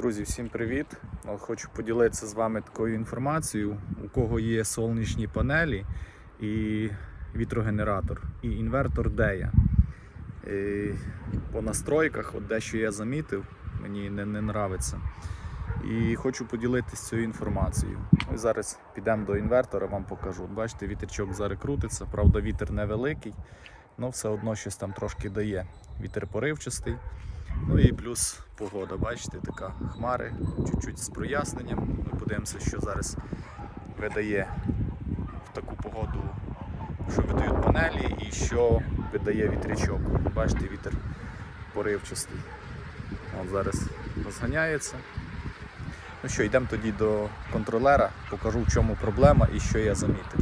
Друзі, всім привіт! Хочу поділитися з вами такою інформацією, у кого є сонячні панелі і вітрогенератор, і інвертор Дея. І по настройках, от дещо я замітив, мені не, не нравиться. І хочу поділитися цією інформацією. Ми зараз підемо до інвертора, вам покажу. Бачите, вітерчок зараз крутиться. Правда, вітер невеликий, але все одно щось там трошки дає. Вітер поривчастий. Ну і плюс погода, бачите, така хмари, чуть-чуть з проясненням. Ми подивимося, що зараз видає в таку погоду, що видають панелі і що видає вітрячок. Бачите, вітер поривчастий. От зараз розганяється. Ну що, йдемо тоді до контролера, покажу в чому проблема і що я замітив.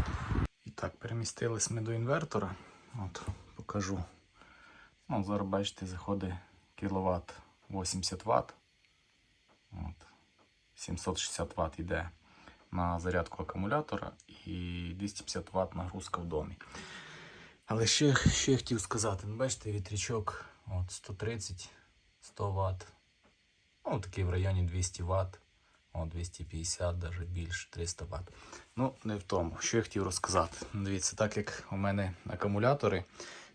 І так, перемістились ми до інвертора. От, покажу. Ну, зараз бачите, заходить кіловат 80 Вт. От. 760 Вт йде на зарядку акумулятора і 250 Вт нагрузка в домі. Але ще, ще я хотів сказати, ну, бачите, вітрячок от 130 100 Вт. Ну, такий в районі 200 Вт. О, 250, навіть більше, 300 Вт. Ну, не в тому. Що я хотів розказати. Дивіться, так як у мене акумулятори,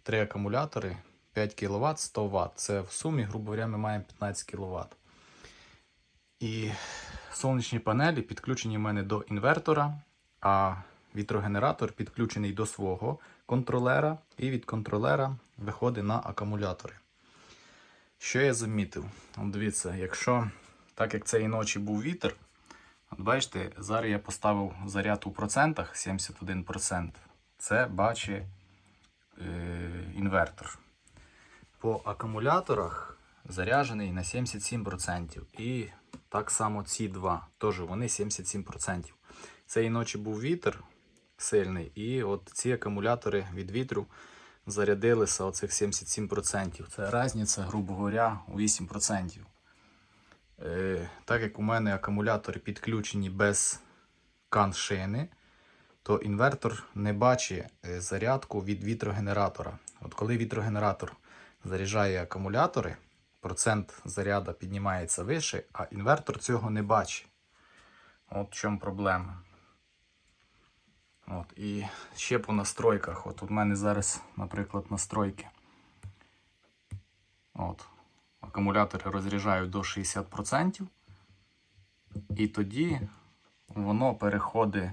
три акумулятори 5 кВт, 100 Вт. Це в сумі, грубо говоря, ми маємо 15 кВт. І сонячні панелі підключені в мене до інвертора, а вітрогенератор підключений до свого контролера, і від контролера виходить на акумулятори. Що я замітив? От дивіться, якщо так як цієї ночі був вітер, от бачите, зараз я поставив заряд у процентах 71%. Це бачить е, інвертор. По акумуляторах заряджений на 77%. І так само ці два, теж вони 77%. Цієї ночі був вітер сильний, і от ці акумулятори від вітру зарядилися оцих 77%. Це різниця, грубо говоря, у 8%. Е, так як у мене акумулятори підключені без каншини, то інвертор не бачить е, зарядку від вітрогенератора. От коли вітрогенератор заряджає акумулятори, процент заряду піднімається вище, а інвертор цього не бачить. От в чому проблема. От, І ще по настройках. От у мене зараз, наприклад, настройки. От, Акумулятори розряджають до 60%. І тоді воно переходить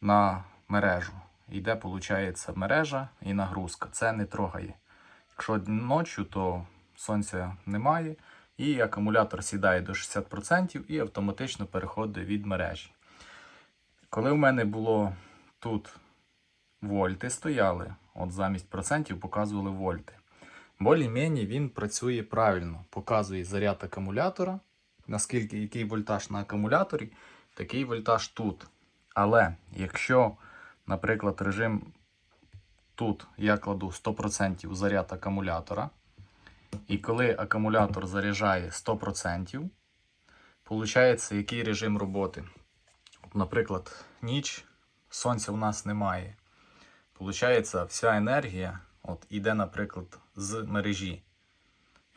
на мережу. Йде, виходить, мережа і нагрузка. Це не трогає. Якщо ночі, то сонця немає, і акумулятор сідає до 60% і автоматично переходить від мережі. Коли в мене було тут вольти стояли, от замість процентів показували вольти. Болі-мені він працює правильно, показує заряд акумулятора, наскільки який вольтаж на акумуляторі, такий вольтаж тут. Але якщо, наприклад, режим тут я кладу 100% заряд акумулятора, і коли акумулятор заряджає 100%, виходить, який режим роботи. Наприклад, ніч, сонця у нас немає. Получається, вся енергія от, іде, наприклад, з мережі.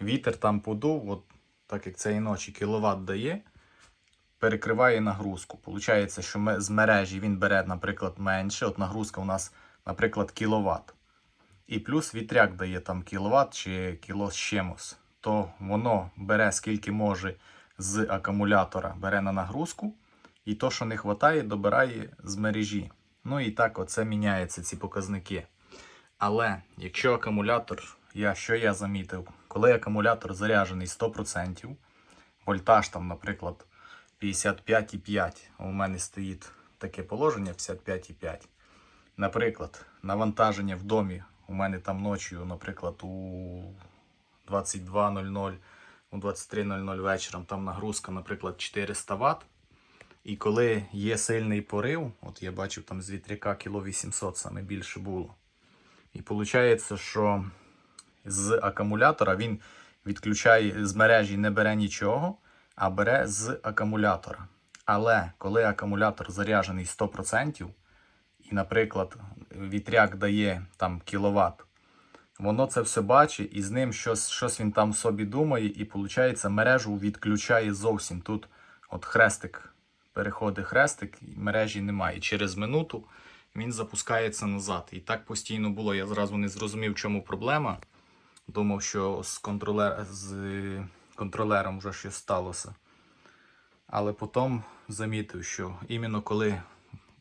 Вітер там подув, от, так як цієї ночі кіловат дає, перекриває нагрузку. Получається, що ми, з мережі він бере, наприклад, менше. От нагрузка у нас, наприклад, кіловат. І плюс вітряк дає там кіловат чи кіло з чимось. То воно бере скільки може з акумулятора, бере на нагрузку. І то, що не вистачає, добирає з мережі. Ну і так, оце міняється ці показники. Але якщо акумулятор, я, що я замітив, коли акумулятор заряджений 100%, вольтаж там, наприклад, 55,5, у мене стоїть таке положення 55,5. Наприклад, навантаження в домі у мене там ночі, наприклад, у 22.00, у 23.00 вечором там нагрузка, наприклад, 400 Вт. І коли є сильний порив, от я бачив там з вітряка кіло 800 саме більше було. І виходить, що з акумулятора він відключає з мережі, не бере нічого, а бере з акумулятора. Але коли акумулятор заряджений 100%, і, наприклад, вітряк дає там кіловат, Воно це все бачить, і з ним щось, щось він там собі думає, і виходить, мережу відключає зовсім. Тут от хрестик, переходить хрестик, і мережі немає. І через минуту він запускається назад. І так постійно було. Я зразу не зрозумів, в чому проблема. Думав, що з, контролер... з контролером вже щось сталося. Але потім замітив, що іменно коли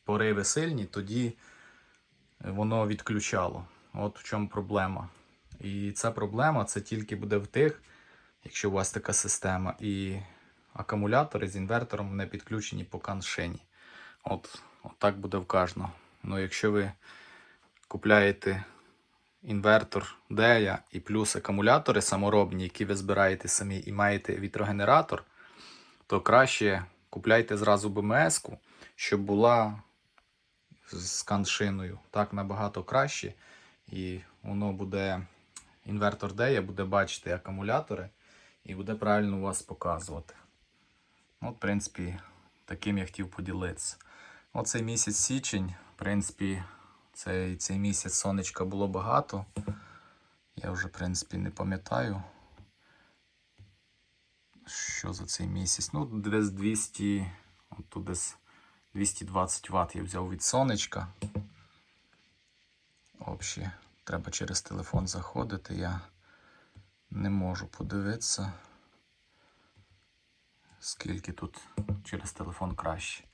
пориви сильні, тоді воно відключало. От в чому проблема. І ця проблема це тільки буде в тих, якщо у вас така система, і акумулятори з інвертором не підключені по каншині. От, от так буде в кожного. Ну, якщо ви купляєте інвертор DEA і плюс акумулятори саморобні, які ви збираєте самі, і маєте вітрогенератор, то краще купляйте зразу БМС-ку, щоб була з каншиною. Так набагато краще. І воно буде, інвертор DEA буде бачити акумулятори і буде правильно у вас показувати. От, в принципі, таким я хотів поділитися. Оцей місяць січень, в принципі, цей, цей місяць сонечка було багато. Я вже, в принципі, не пам'ятаю, що за цей місяць. Ну, десь 200, от тут десь 220 Вт я взяв від сонечка. Взагалі, треба через телефон заходити. Я не можу подивитися, скільки тут через телефон краще.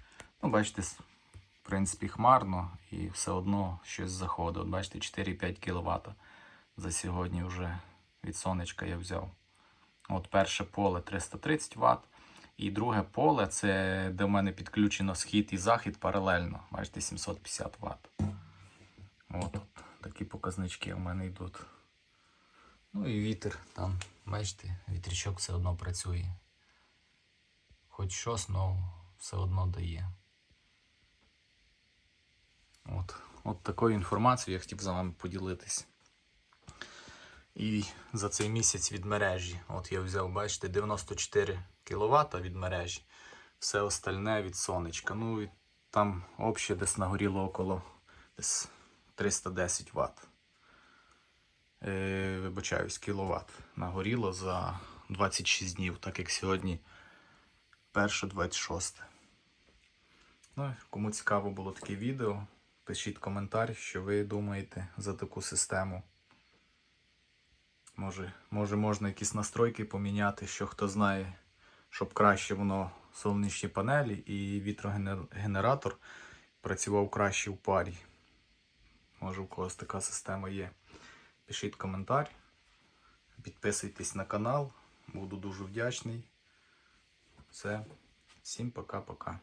Ну, бачите, в принципі, хмарно і все одно щось заходить. От бачите, 4-5 кВт за сьогодні вже від сонечка я взяв. От перше поле 330 Вт. І друге поле це де в мене підключено схід і захід паралельно. Бачите, 750 Вт. От, такі показнички в мене йдуть. Ну і вітер там, бачите, вітрячок все одно працює. Хоч щось, але все одно дає. От, от такою інформацією я хотів з вами поділитись. І за цей місяць від мережі. От я взяв, бачите, 94 кВт від мережі. Все остальне від сонечка. Ну і там обще десь нагоріло около десь 310 Вт. Е, вибачаюсь, кіловат. Нагоріло за 26 днів, так як сьогодні 1.26. Ну, кому цікаво було таке відео, пишіть коментар, що ви думаєте за таку систему. Може, може можна якісь настройки поміняти, що хто знає, щоб краще воно сонячні панелі і вітрогенератор працював краще в парі. Може у когось така система є. Пишіть коментар, підписуйтесь на канал, буду дуже вдячний. Все, всім пока-пока.